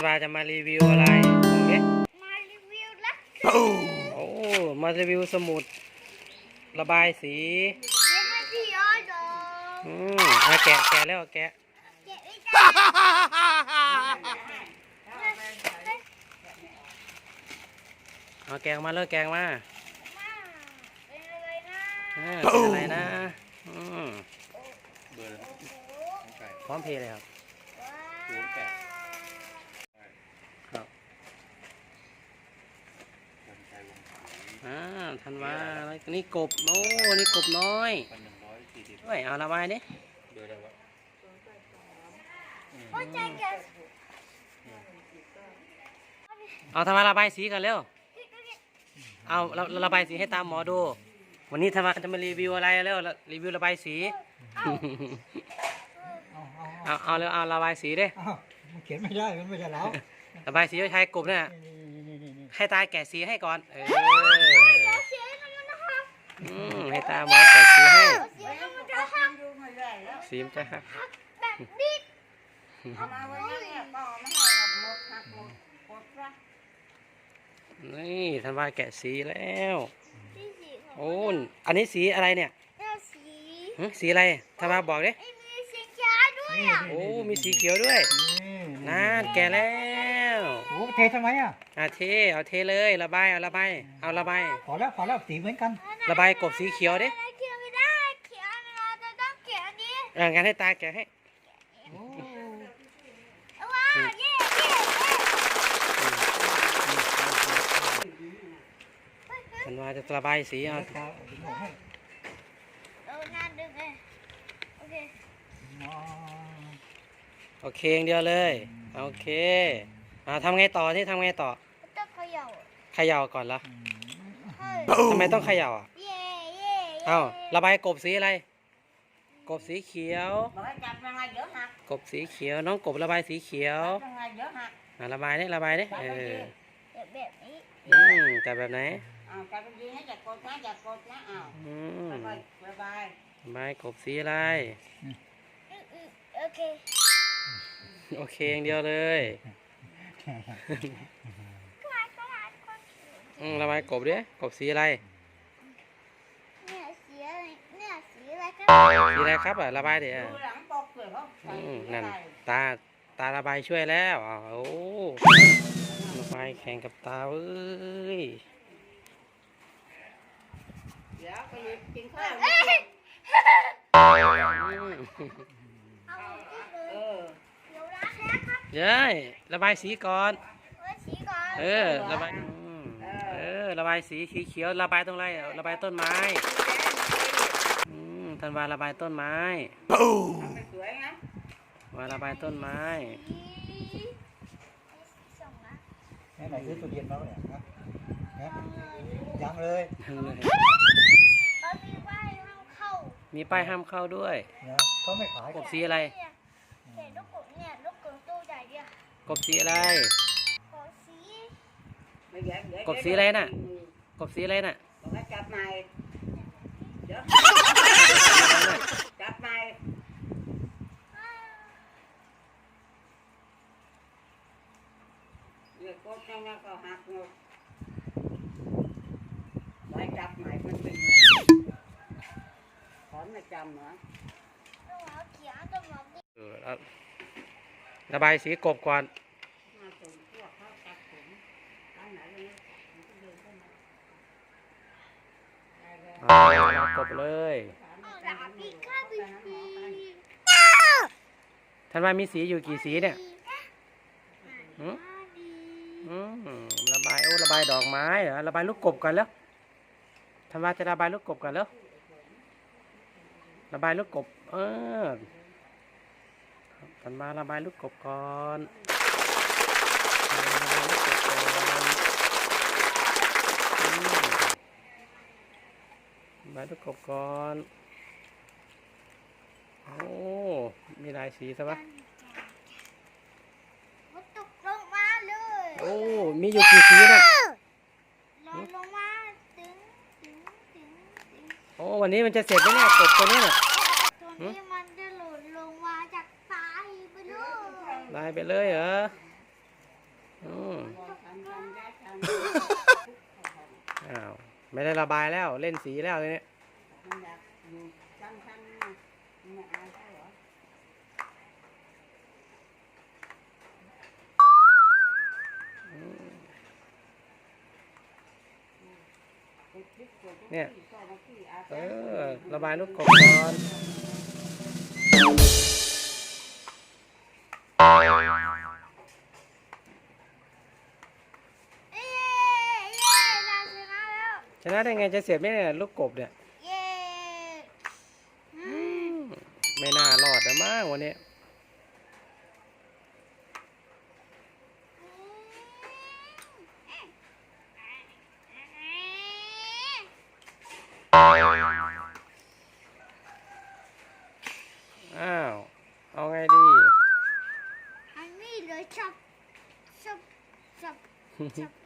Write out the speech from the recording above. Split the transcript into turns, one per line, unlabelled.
นวาจะมารีวิวอะไรโอเค
มารีวิวแล้ว
โอ้มารีวิวสมุด ระบายสี
เดี๋ยวมาที่ออดอ
อืมอะแกะแกะแล้วแกะ
เก็บไว้จ้า
เอาแกะออกมาเลยแกะออกมา
มาเป็นอะไรนะ
อ่าเป็นอะไรนะอืม
เบอร์
โอ้โห
ของไก่
พร้อมเพรียงเลยครับ
ว้า
ศูนย์แปด
ครับ
คนไทยวงศา
อ่าธันวาแล้วนี่กบ โอ้ นี่กบน้อย
พันหนึ่งร้อยสี่สิบ
ด้วยเอาระบายดิ
เบอร์อะไรวะ
โอ้ยใจแกะ
เอาธันวาระบายสีกันเร็ว เอาเราเราระบายสีให้ตามหมอดู วันนี้ธรรมาจะมารีวิวอะไรเร็ว รีวิวระบายสี เอาเอาเร็วเอาระบายสีดิ
อ้าวมันเขียนไม่ได้ มันไม่ใช่เรา
ระบายสีใช้กบเนี่ย
นี่นี่นี่นี่นี่
ให้ตาแกะสีให้ก่อน เออ
เสียน้ำมันนะครับ
อืมให้ตาหมอแกะสีให้
เสียน้ำมันจะหัก
สีมนจะหัก
แบบนี้
เอามาไว้นั่นเนี่ยก็ไม่ให้หมดหมดหักหมดหมดซะ
นี่ธรรมาแกะสีแล้ว
ที่สีของ
โอ้นอันนี้สีอะไรเนี่ย
เนี่ยสี
หึสีอะไรธรรมาบอกดิ
ไอ้มีสีเขียวด้วยอะ
โอ้ มีสีเขียวด้วย
นี่
นั่นแกะแล้ว
โอ้เททำไมอะ
อาเทเอาเทเลยระบายเอาระบายเอาระบาย
พอแล้วพอแล้วสีเหมือนกัน
ระบายกบสีเขียวดิ
อะไรเขียวไม่ได้เขียวเราจะต้องเขียวอันนี้
อ่างั้นให้ตาแกะให้
โอ้
ว้าวเย่เย่เย่
ธันวาจะระบายสีเอา
ราคาถึงบอกให้
เอาหน้าดึงเลยโอเค
อ๋อ
โอเคอย่างเดียวเลย โอเค อ่าทำไงต่อที่ทำไงต่อ
ต้องเขย่า
เขย่าก่อนละ
อืม
เฮ้ย
ทำไมต้องเขย่าอะ
เย่เย่
เอ้าระบายกบสีอะไร กบสีเขียว
บอกให้จับยังไงเดี๋ยวหัก
กบสีเขียว น้องกบระบายสีเขียว
จับยังไงเดี๋ยวหัก
อ่าระบายดิระบายดิเออ
แบบแบบนี้
อืมแต่แบบไหน
อ้าวจับดีๆนะอย่ากดนะอย่ากดนะอ้าว
อืม
ค่อยๆระบาย
ระบายกบสีอะไร
อื้ออื้อโอเค
โอเคอย่างเดียวเลย อืมระบายกบดิกบสีอะไร
เนี่ยสีอะไรเนี่ยสีอะไรครับ
สีอะไรครับอะระบายดิอะ
ดูหลังปกเสือเขาใส่
อืม
สี
นั่
อะ
น
ไร
ตาตาระบายช่วยแล้วอ้าวโอ้ระบายแข่งกับตาเอ้ย
เดี๋ยวไปหยิบกินข้าว
เอ้ย
อืม
เอาที่เล
เอย อ
เดี๋ยวล้างแล้วครับ
เย้ยระบายสีก่อน
ไว้สีก่อน
เออ ระบายอืมเออ ระบายสีสีเขียว ระบายตรงไรอะระบายต้นไม้ อืมธันวาระบายต้นไม้
ทำไปสวยนะ
วาระบายต้นไม้
สีส่งนะ
ไหนไหนซื้อตู้เย็นมาเนี่ยฮะฮะยังเลย
เขามีป้ายห้ามเข้า
มีป้ายห้ามเข้าด้วย
นะเขาไม่ขาย
กบสีอะไร
เนี่ยแต่ลูกกบเนี่ยลู กบ
สีอะไร
กบสี
ไม่เดี๋ยวเดี๋ยว
กบสีอะไรน่ะ กบสีอะไรน่ะ
บอกให้จับใหม่เดี๋ยวจับใหม่เดี๋ยวกดยังไงก็หักหมดไว้จับใหม่มันเป็นไงถอนไม่จำเหรอ
ตัวหมาเขียวตัวหมาดิ
เออแล้ว ระบายสีกบก่อน
มาส่งพวกเขาตัดผมร้านไหนเลยก็เดินเข้ามาได้เลย
เอากบเลย
เอาดาบอีกข้าบีบี
ธันวามีสีอยู่กี่สีเนี่ยหืมระบายโอ้ระบายดอกไม้เหรอระบายลูกกบก่อนแล้วธันวาจะระบายลูกกบก่อนแล้วระบายลูกกบ เออ ธันวาระบายลูกกบก่อนระบายลูกกบก่อนอืมระบายลูกกบก่อนโอ้มีหลายสีใช่ปะ
มันตกลงมาเลย
โอ้มีอยู่กี่สีน่ะ
ลงลงมาถึงถึงถึงถึง
โอ้วันนี้มันจะเสร็จไหมเนี่ยกบตัวนี้น่ะ
ตัวนี้มันจะหล่นลงมาจากฟ้า ได้
ไปเลยเหรออืม
อ้า
วไม่ได้ระบายแล้วเล่นสีแล้วเนี่ย
เนี่
ย เออ ระบายลูกกบก่อน ชนะได้ไงจะเสียบไม่ได้ลูกกบเนี่ย
เย้อืม
ไม่น่ารอดนะมั้งวันนี้อ้าว เอาไงดี
อันนี้เลยชอบชอบชอบชอบ